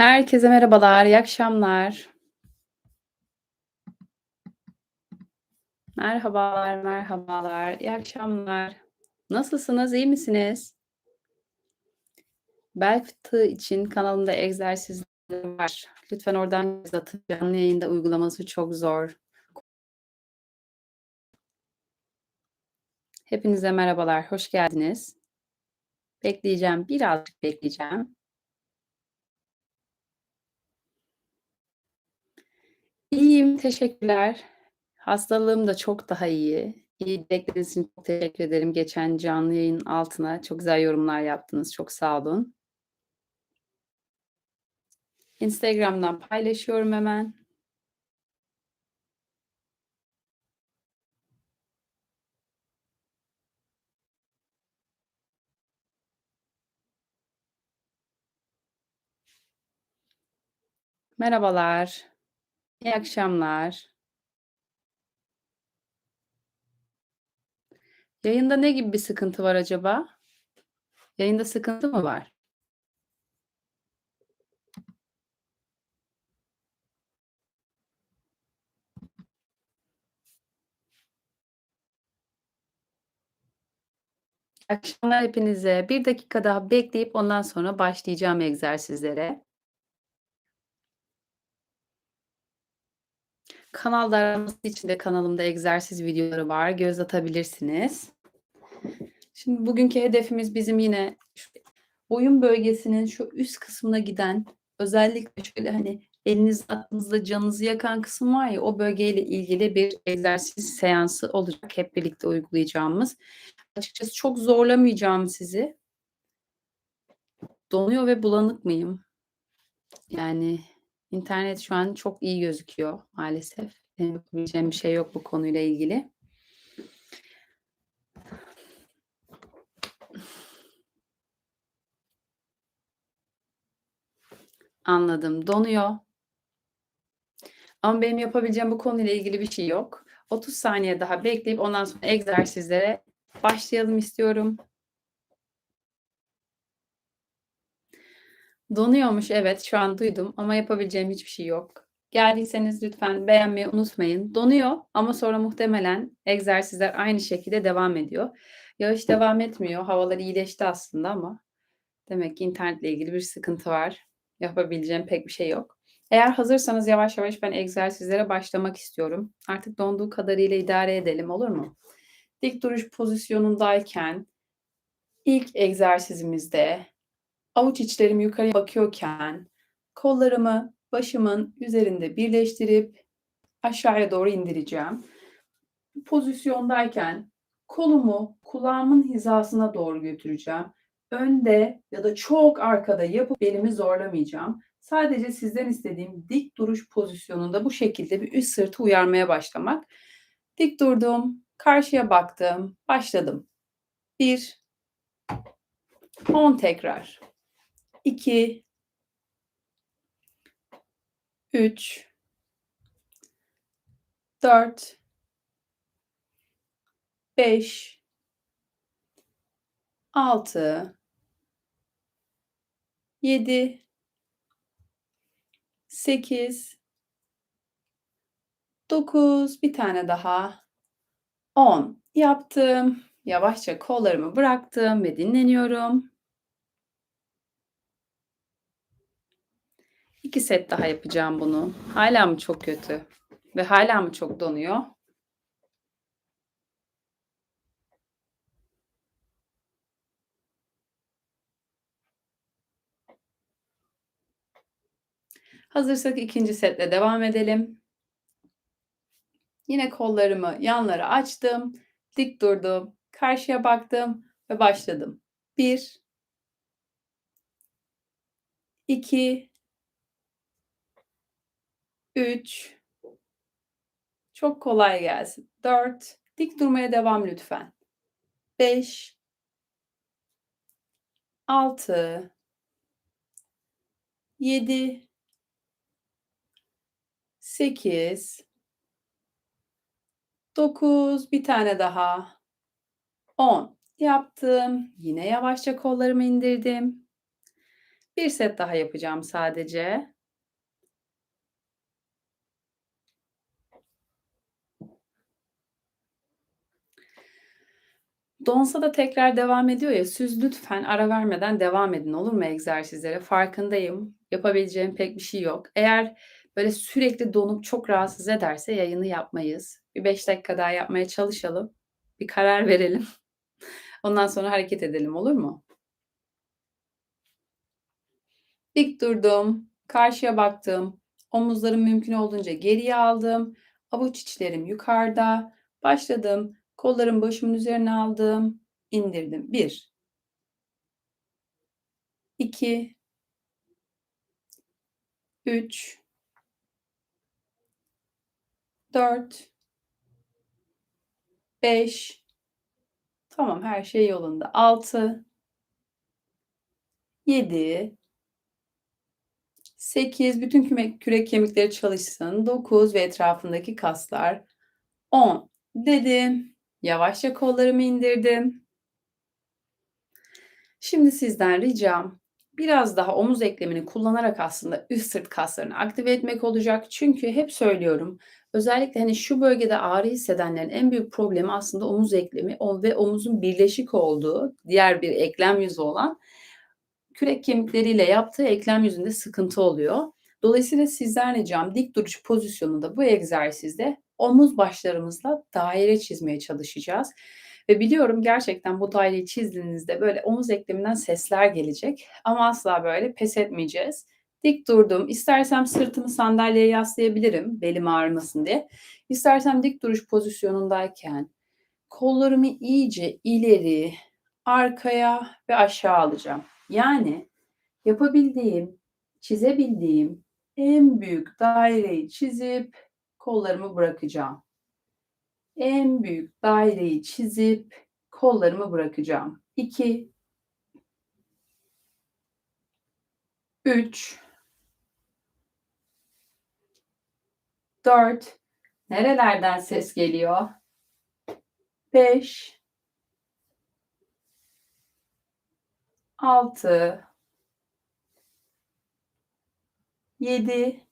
Herkese merhabalar, iyi akşamlar. Merhabalar, merhabalar, iyi akşamlar. Nasılsınız, iyi misiniz? Bel fıtığı için kanalımda egzersizler var. Lütfen oradan göz atın. Canlı yayında uygulaması çok zor. Hepinize merhabalar, hoş geldiniz. Bekleyeceğim, birazcık bekleyeceğim. İyiyim, teşekkürler. Hastalığım da çok daha iyi. İyi dilekleriniz için çok teşekkür ederim. Geçen canlı yayın altına çok güzel yorumlar yaptınız. Çok sağ olun. Instagram'dan paylaşıyorum hemen. Merhabalar. İyi akşamlar. Yayında ne gibi bir sıkıntı var acaba? Yayında sıkıntı mı var? Akşamlar hepinize. 1 dakika daha bekleyip ondan sonra başlayacağım egzersizlere. Kanal daraması için de kanalımda egzersiz videoları var. Göz atabilirsiniz. Şimdi bugünkü hedefimiz bizim yine şu boyun bölgesinin şu üst kısmına giden özellikle şöyle hani eliniz aklınızda canınızı yakan kısım var ya o bölgeyle ilgili bir egzersiz seansı olacak hep birlikte uygulayacağımız. Açıkçası çok zorlamayacağım sizi. Donuyor ve bulanık mıyım? Yani internet şu an çok iyi gözüküyor maalesef. Benim yapabileceğim bir şey yok bu konuyla ilgili. Anladım. Donuyor. Ama benim yapabileceğim bu konuyla ilgili bir şey yok. 30 saniye daha bekleyip ondan sonra egzersizlere başlayalım istiyorum. Donuyormuş evet şu an duydum ama yapabileceğim hiçbir şey yok. Geldiyseniz lütfen beğenmeyi unutmayın. Donuyor ama sonra muhtemelen egzersizler aynı şekilde devam ediyor. Yağış devam etmiyor. Havalar iyileşti aslında ama demek ki internetle ilgili bir sıkıntı var. Yapabileceğim pek bir şey yok. Eğer hazırsanız yavaş yavaş ben egzersizlere başlamak istiyorum. Artık donduğu kadarıyla idare edelim olur mu? Dik duruş pozisyonundayken ilk egzersizimizde avuç içlerim yukarı bakıyorken kollarımı başımın üzerinde birleştirip aşağıya doğru indireceğim. Bu pozisyondayken kolumu kulağımın hizasına doğru götüreceğim. Önde ya da çok arkada yapıp belimi zorlamayacağım. Sadece sizden istediğim dik duruş pozisyonunda bu şekilde bir üst sırtı uyarmaya başlamak. Dik durdum, karşıya baktım, başladım. 1 10 tekrar. 2 3 4 5 6 7 8 9 bir tane daha. 10 yaptım. Yavaşça kollarımı bıraktım ve dinleniyorum. 2 set daha yapacağım bunu. Hala mı çok kötü? Ve hala mı çok donuyor? Hazırsak ikinci setle devam edelim. Yine kollarımı yanlara açtım. Dik durdum. Karşıya baktım ve başladım. 1 2 3 Çok kolay gelsin. 4 Dik durmaya devam lütfen. 5 6 7 8 9 bir tane daha 10 yaptım. Yine yavaşça kollarımı indirdim. 1 set daha yapacağım sadece. Donsa da tekrar devam ediyor ya, siz lütfen ara vermeden devam edin, olur mu egzersizlere? Farkındayım, yapabileceğim pek bir şey yok. Eğer böyle sürekli donup çok rahatsız ederse yayını yapmayız. Bir 5 dakika daha yapmaya çalışalım. Bir karar verelim. Ondan sonra hareket edelim, olur mu? Dik durdum, karşıya baktım, omuzlarımı mümkün olduğunca geriye aldım, avuç içlerim yukarıda, başladım. Kollarımı başımın üzerine aldım, indirdim. 1 2 3 4 5 Tamam, her şey yolunda. 6 7 8 bütün küme kürek kemikleri çalışsın. 9 ve etrafındaki kaslar. 10 dedim. Yavaşça kollarımı indirdim. Şimdi sizden ricam biraz daha omuz eklemini kullanarak aslında üst sırt kaslarını aktive etmek olacak. Çünkü hep söylüyorum özellikle hani şu bölgede ağrı hissedenlerin en büyük problemi aslında omuz eklemi ve omuzun birleşik olduğu diğer bir eklem yüzü olan kürek kemikleriyle yaptığı eklem yüzünde sıkıntı oluyor. Dolayısıyla sizden ricam dik duruş pozisyonunda bu egzersizde omuz başlarımızla daire çizmeye çalışacağız. Ve biliyorum gerçekten bu daireyi çizdiğinizde böyle omuz ekleminden sesler gelecek. Ama asla böyle pes etmeyeceğiz. Dik durdum. İstersem sırtımı sandalyeye yaslayabilirim belim ağrımasın diye. İstersem dik duruş pozisyonundayken kollarımı iyice ileri, arkaya ve aşağı alacağım. Yani yapabildiğim, çizebildiğim en büyük daireyi çizip kollarımı bırakacağım. En büyük daireyi çizip kollarımı bırakacağım. 2 3 4 Nerelerden ses geliyor? 5 6 7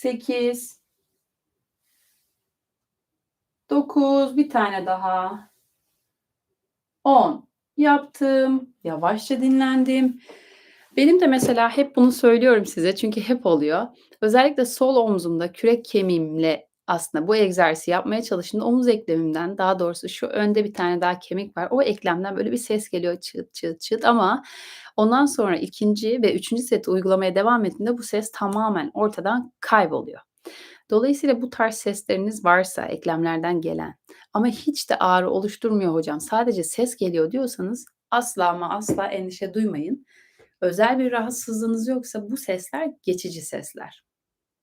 8 9 bir tane daha 10 yaptım. Yavaşça dinlendim. Benim de mesela hep bunu söylüyorum size çünkü hep oluyor. Özellikle sol omzumda kürek kemiğimle aslında bu egzersizi yapmaya çalıştığımda omuz eklemimden daha doğrusu şu önde bir tane daha kemik var. O eklemden böyle bir ses geliyor çıt çıt çıt ama ondan sonra ikinci ve üçüncü seti uygulamaya devam ettiğinde bu ses tamamen ortadan kayboluyor. Dolayısıyla bu tarz sesleriniz varsa eklemlerden gelen ama hiç de ağrı oluşturmuyor hocam sadece ses geliyor diyorsanız asla ama asla endişe duymayın. Özel bir rahatsızlığınız yoksa bu sesler geçici sesler.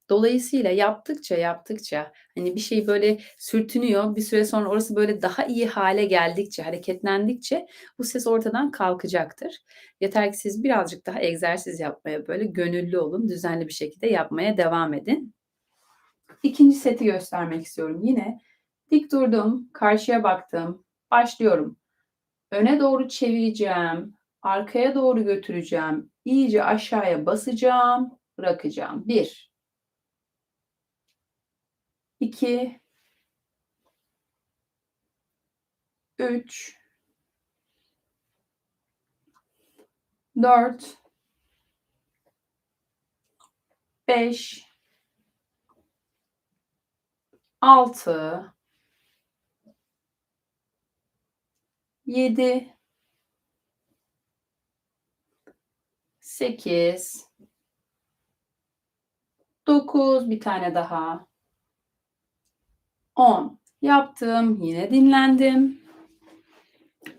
Dolayısıyla yaptıkça yaptıkça hani bir şey böyle sürtünüyor bir süre sonra orası böyle daha iyi hale geldikçe hareketlendikçe bu ses ortadan kalkacaktır. Yeter ki siz birazcık daha egzersiz yapmaya böyle gönüllü olun düzenli bir şekilde yapmaya devam edin. İkinci seti göstermek istiyorum. Yine dik durdum, karşıya baktım, başlıyorum. Öne doğru çevireceğim, arkaya doğru götüreceğim, iyice aşağıya basacağım, bırakacağım. Bir, iki, üç, dört, beş, altı, yedi, sekiz, dokuz, bir tane daha, on. Yaptım, yine dinlendim.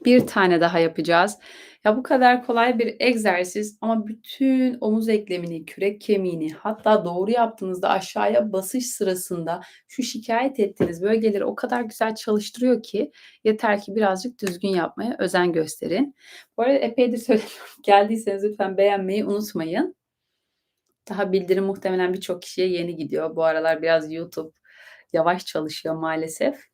Bir tane daha yapacağız. Ya bu kadar kolay bir egzersiz ama bütün omuz eklemini, kürek kemiğini hatta doğru yaptığınızda aşağıya basış sırasında şu şikayet ettiğiniz bölgeleri o kadar güzel çalıştırıyor ki yeter ki birazcık düzgün yapmaya özen gösterin. Bu arada epeydir söylüyorum. Geldiyseniz lütfen beğenmeyi unutmayın. Daha bildirim muhtemelen birçok kişiye yeni gidiyor. Bu aralar biraz YouTube yavaş çalışıyor maalesef.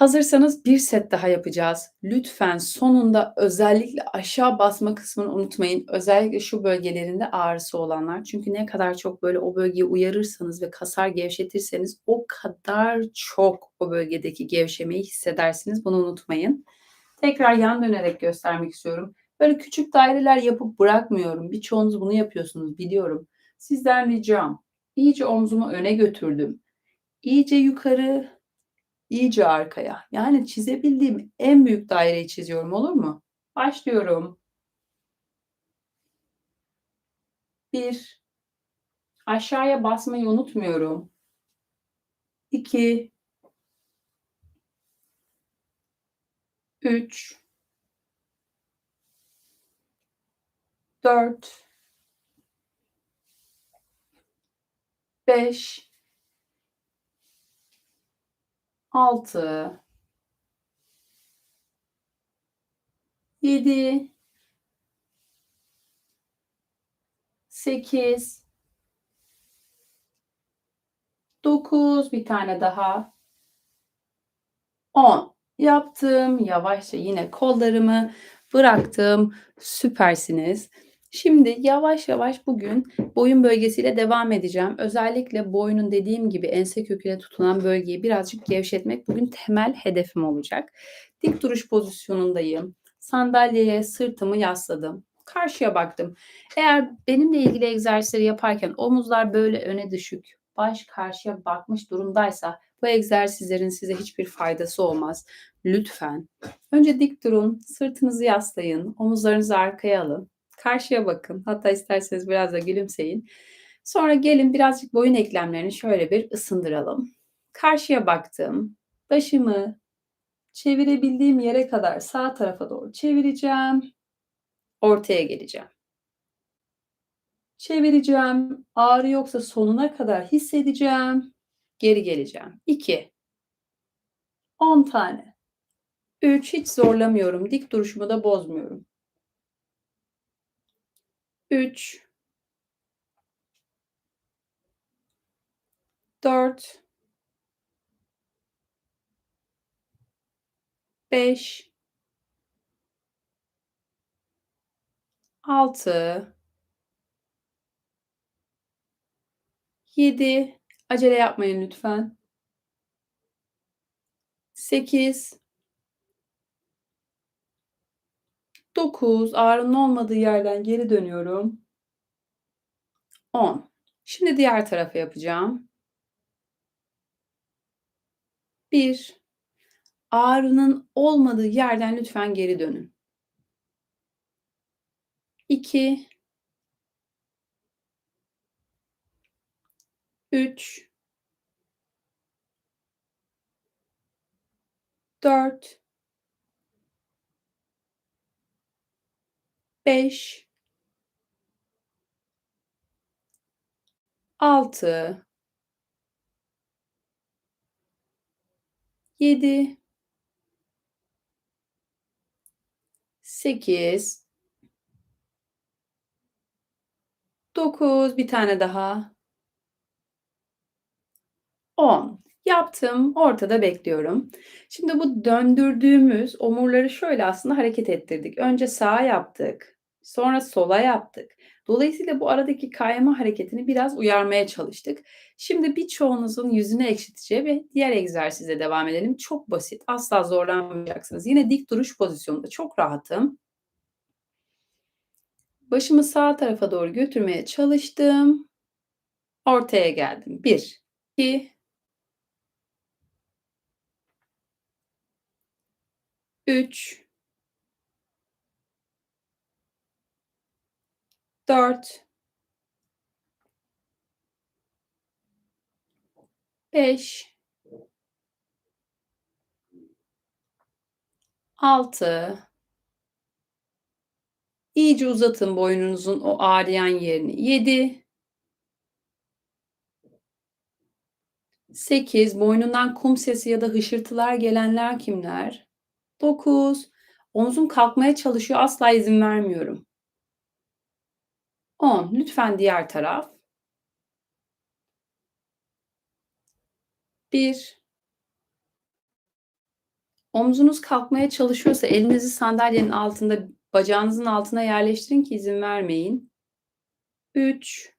Hazırsanız bir set daha yapacağız. Lütfen sonunda özellikle aşağı basma kısmını unutmayın. Özellikle şu bölgelerinde ağrısı olanlar. Çünkü ne kadar çok böyle o bölgeyi uyarırsanız ve kasar gevşetirseniz o kadar çok o bölgedeki gevşemeyi hissedersiniz. Bunu unutmayın. Tekrar yan dönerek göstermek istiyorum. Böyle küçük daireler yapıp bırakmıyorum. Birçoğunuz bunu yapıyorsunuz biliyorum. Sizden ricam iyice omzumu öne götürdüm. İyice yukarı, iyice arkaya. Yani çizebildiğim en büyük daireyi çiziyorum olur mu? Başlıyorum. Bir. Aşağıya basmayı unutmuyorum. İki. Üç. Dört. Beş. Altı. Yedi. Sekiz. Dokuz. Bir tane daha. On. Yaptım. Yavaşça yine kollarımı bıraktım. Süpersiniz. Şimdi yavaş yavaş bugün boyun bölgesiyle devam edeceğim. Özellikle boynun dediğim gibi ense köküne tutunan bölgeyi birazcık gevşetmek bugün temel hedefim olacak. Dik duruş pozisyonundayım. Sandalyeye sırtımı yasladım. Karşıya baktım. Eğer benimle ilgili egzersizleri yaparken omuzlar böyle öne düşük, baş karşıya bakmış durumdaysa bu egzersizlerin size hiçbir faydası olmaz. Lütfen önce dik durun, sırtınızı yaslayın, omuzlarınızı arkaya alın. Karşıya bakın. Hatta isterseniz biraz da gülümseyin. Sonra gelin birazcık boyun eklemlerini şöyle bir ısındıralım. Karşıya baktım. Başımı çevirebildiğim yere kadar sağ tarafa doğru çevireceğim. Ortaya geleceğim. Çevireceğim. Ağrı yoksa sonuna kadar hissedeceğim. Geri geleceğim. 2. 10 tane. 3. Hiç zorlamıyorum. Dik duruşumu da bozmuyorum. 3 4 5 6 7 acele yapmayın lütfen. 8 9 ağrının olmadığı yerden geri dönüyorum. 10. Şimdi diğer tarafa yapacağım. 1 ağrının olmadığı yerden lütfen geri dönün. 2 3 4 5 6 7 8 9 bir tane daha 10 Yaptım. Ortada bekliyorum. Şimdi bu döndürdüğümüz omurları şöyle aslında hareket ettirdik. Önce sağa yaptık. Sonra sola yaptık. Dolayısıyla bu aradaki kayma hareketini biraz uyarmaya çalıştık. Şimdi birçoğunuzun yüzünü ekşiteceği ve diğer egzersize devam edelim. Çok basit. Asla zorlanmayacaksınız. Yine dik duruş pozisyonunda çok rahatım. Başımı sağ tarafa doğru götürmeye çalıştım. Ortaya geldim. 1, 2, 3 4 5 6 İyice uzatın boynunuzun o ağrıyan yerini. 7 8 boynundan kum sesi ya da hışırtılar gelenler kimler? 9 omzum kalkmaya çalışıyor. Asla izin vermiyorum. 10 lütfen diğer taraf. 1 Omzunuz kalkmaya çalışıyorsa elinizi sandalyenin altında, bacağınızın altına yerleştirin ki izin vermeyin. 3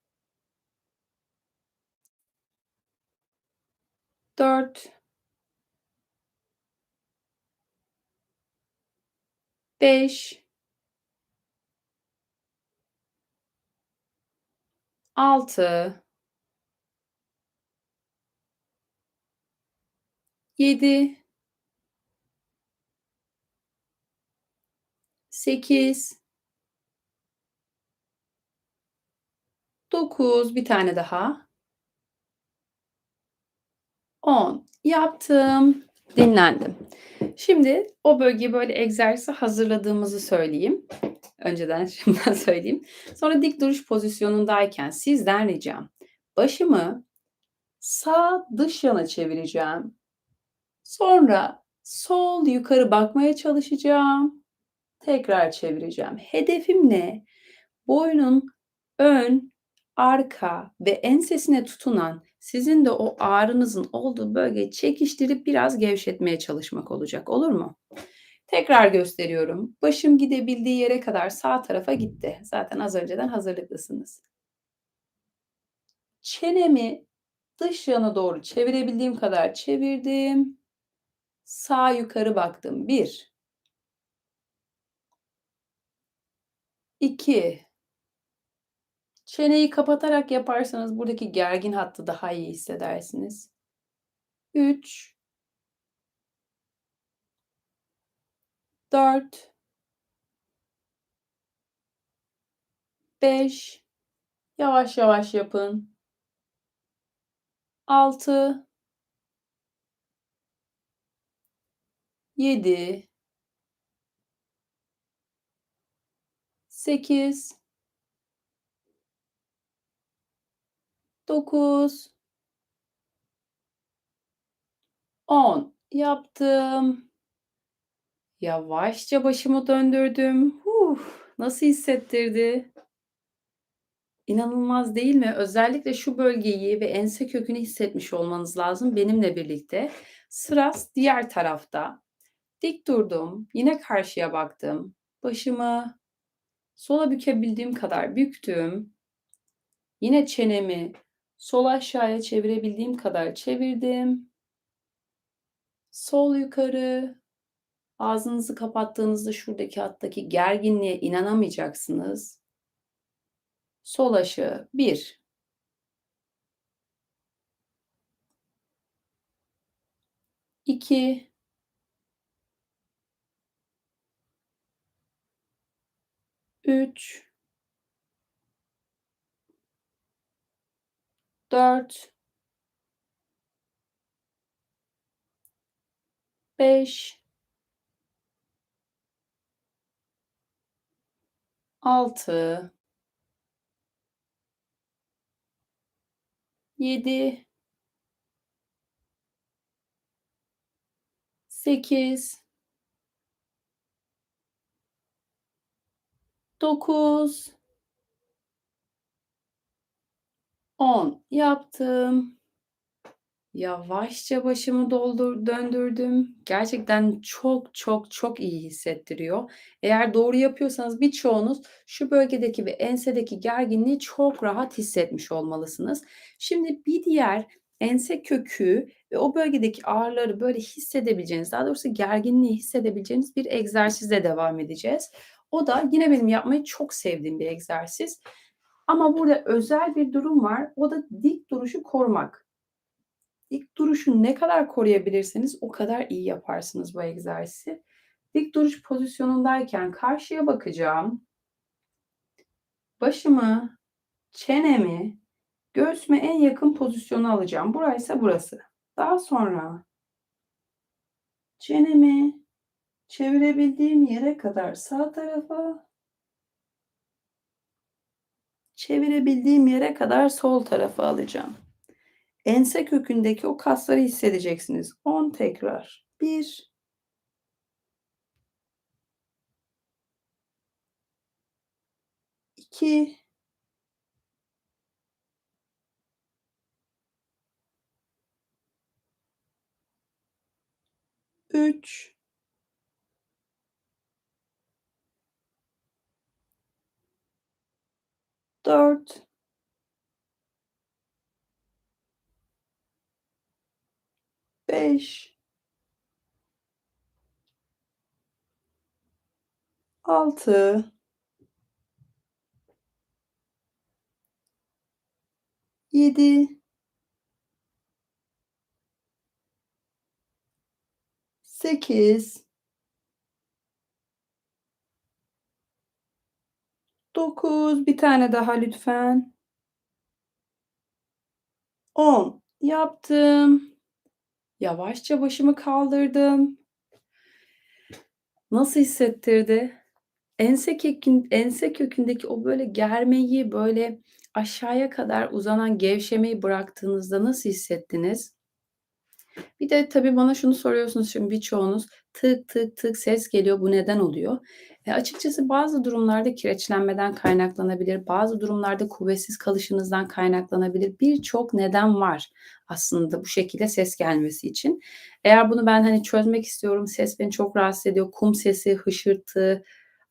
4 5 6 7 8 9 bir tane daha. 10 yaptım, dinlendim. Şimdi o bölgeyi böyle egzersize hazırladığımızı söyleyeyim. Önceden şimdiden söyleyeyim. Sonra dik duruş pozisyonundayken sizden ricam başımı sağ dış yana çevireceğim. Sonra sol yukarı bakmaya çalışacağım. Tekrar çevireceğim. Hedefim ne? Boynun ön, arka ve ensesine tutunan sizin de o ağrınızın olduğu bölgeyi çekiştirip biraz gevşetmeye çalışmak olacak. Olur mu? Tekrar gösteriyorum. Başım gidebildiği yere kadar sağ tarafa gitti. Zaten az önceden hazırlıklısınız. Çenemi dış yana doğru çevirebildiğim kadar çevirdim. Sağ yukarı baktım. 1 2 Çeneyi kapatarak yaparsanız buradaki gergin hattı daha iyi hissedersiniz. 3 4 5 Yavaş yavaş yapın. 6 7 8 9 10 yaptım. Yavaşça başımı döndürdüm. Huh, nasıl hissettirdi? İnanılmaz değil mi? Özellikle şu bölgeyi ve ense kökünü hissetmiş olmanız lazım benimle birlikte. Sıra diğer tarafta. Dik durdum. Yine karşıya baktım. Başımı sola bükebildiğim kadar büktüm. Yine çenemi sol aşağıya çevirebildiğim kadar çevirdim. Sol yukarı. Ağzınızı kapattığınızda şuradaki hattaki gerginliğe inanamayacaksınız. Sol aşağı 1 2 3 4 5 6 7 8 9 10 yaptım. Yavaşça başımı doldur döndürdüm. Gerçekten çok, çok, çok iyi hissettiriyor. Eğer doğru yapıyorsanız birçoğunuz şu bölgedeki ve ensedeki gerginliği çok rahat hissetmiş olmalısınız. Şimdi bir diğer ense kökü ve o bölgedeki ağrıları böyle hissedebileceğiniz, daha doğrusu gerginliği hissedebileceğiniz bir egzersizle devam edeceğiz. O da yine benim yapmayı çok sevdiğim bir egzersiz. Ama burada özel bir durum var. O da dik duruşu korumak. Dik duruşu ne kadar koruyabilirseniz o kadar iyi yaparsınız bu egzersizi. Dik duruş pozisyonundayken karşıya bakacağım. Başımı, çenemi, göğsüme en yakın pozisyonu alacağım. Buraysa burası. Daha sonra çenemi çevirebildiğim yere kadar sağ tarafa, çevirebildiğim yere kadar sol tarafa alacağım. Ense kökündeki o kasları hissedeceksiniz. 10 tekrar. 1 2 3 4 5 6 7 8 9 bir tane daha lütfen. 10 yaptım. Yavaşça başımı kaldırdım. Nasıl hissettirdi? Ense kekin ense kökündeki o böyle germeyi, böyle aşağıya kadar uzanan gevşemeyi bıraktığınızda nasıl hissettiniz? Bir de tabii bana şunu soruyorsunuz şimdi birçoğunuz, "Tık tık tık ses geliyor, bu neden oluyor?" Eee, açıkçası bazı durumlarda kireçlenmeden kaynaklanabilir, bazı durumlarda kuvvetsiz kalışınızdan kaynaklanabilir. Birçok neden var aslında bu şekilde ses gelmesi için. Eğer bunu ben, hani, çözmek istiyorum, ses beni çok rahatsız ediyor, kum sesi, hışırtı,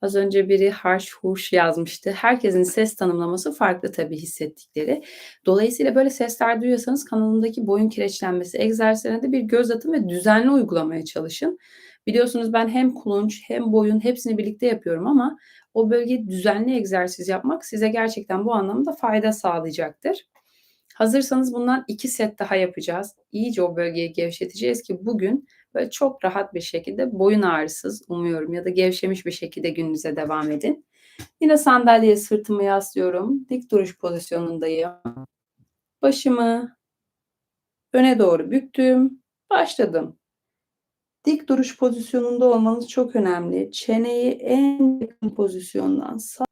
az önce biri harş hurş yazmıştı. Herkesin ses tanımlaması farklı tabii hissettikleri. Dolayısıyla böyle sesler duyuyorsanız kanalımdaki boyun kireçlenmesi egzersizlerine de bir göz atın ve düzenli uygulamaya çalışın. Biliyorsunuz ben hem kulunç hem boyun hepsini birlikte yapıyorum ama o bölgede düzenli egzersiz yapmak size gerçekten bu anlamda fayda sağlayacaktır. Hazırsanız bundan 2 set daha yapacağız. İyice o bölgeyi gevşeteceğiz ki bugün böyle çok rahat bir şekilde boyun ağrısız umuyorum ya da gevşemiş bir şekilde gününüze devam edin. Yine sandalyeye sırtımı yaslıyorum. Dik duruş pozisyonundayım. Başımı öne doğru büktüm. Başladım. Dik duruş pozisyonunda olmanız çok önemli. Çeneyi en yakın pozisyondan sağ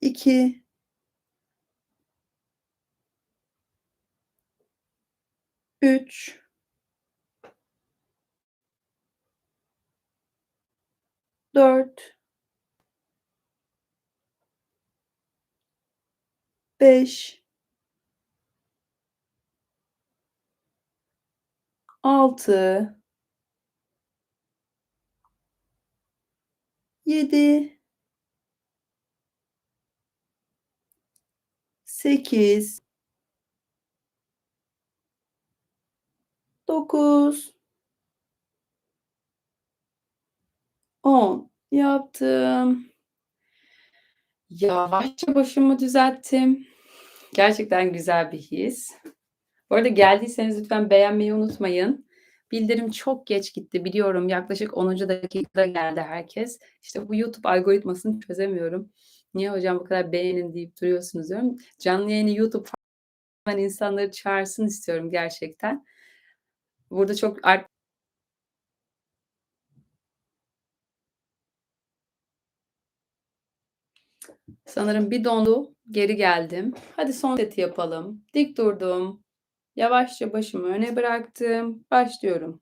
2 3 4 5 6 7 8 9 10 yaptım. Yavaşça başımı düzelttim. Gerçekten güzel bir his. Bu arada geldiyseniz lütfen beğenmeyi unutmayın. Bildirim çok geç gitti biliyorum. Yaklaşık 10. dakikada geldi herkes. İşte bu YouTube algoritmasını çözemiyorum. "Niye hocam bu kadar beğenin deyip duruyorsunuz?" diyorum. Canlı yayını YouTube insanları çağırsın istiyorum gerçekten. Burada çok Sanırım bir dondu, geri geldim. Hadi son seti yapalım. Dik durdum. Yavaşça başımı öne bıraktım. Başlıyorum.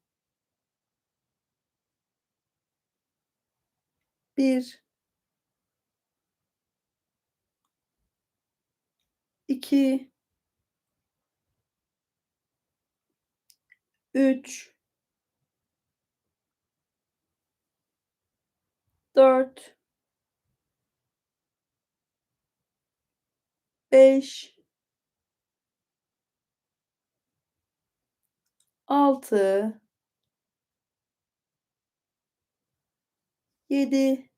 1 2 3 4 5 6 7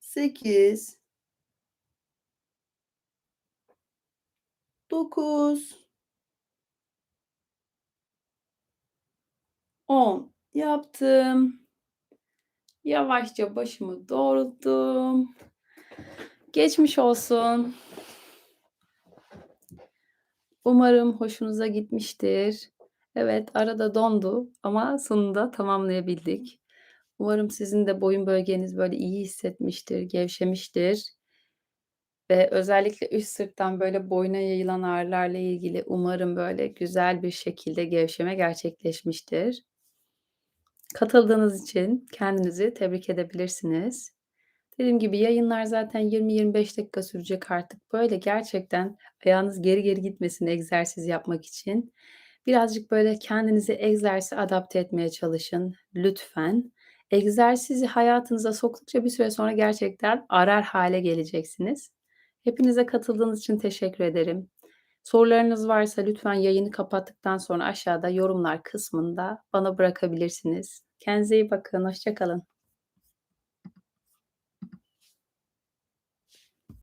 8 9 10 yaptım. Yavaşça başımı doğrulttum. Geçmiş olsun. Umarım hoşunuza gitmiştir. Evet, arada dondu ama sonunda tamamlayabildik. Umarım sizin de boyun bölgeniz böyle iyi hissetmiştir, gevşemiştir. Ve özellikle üst sırttan böyle boyuna yayılan ağrılarla ilgili umarım böyle güzel bir şekilde gevşeme gerçekleşmiştir. Katıldığınız için kendinizi tebrik edebilirsiniz. Dediğim gibi yayınlar zaten 20-25 dakika sürecek artık. Böyle gerçekten ayağınız geri geri gitmesin egzersiz yapmak için. Birazcık böyle kendinizi egzersize adapte etmeye çalışın lütfen. Egzersizi hayatınıza soktukça bir süre sonra gerçekten arar hâle geleceksiniz. Hepinize katıldığınız için teşekkür ederim. Sorularınız varsa lütfen yayını kapattıktan sonra aşağıda yorumlar kısmında bana bırakabilirsiniz. Kendinize iyi bakın, hoşça kalın.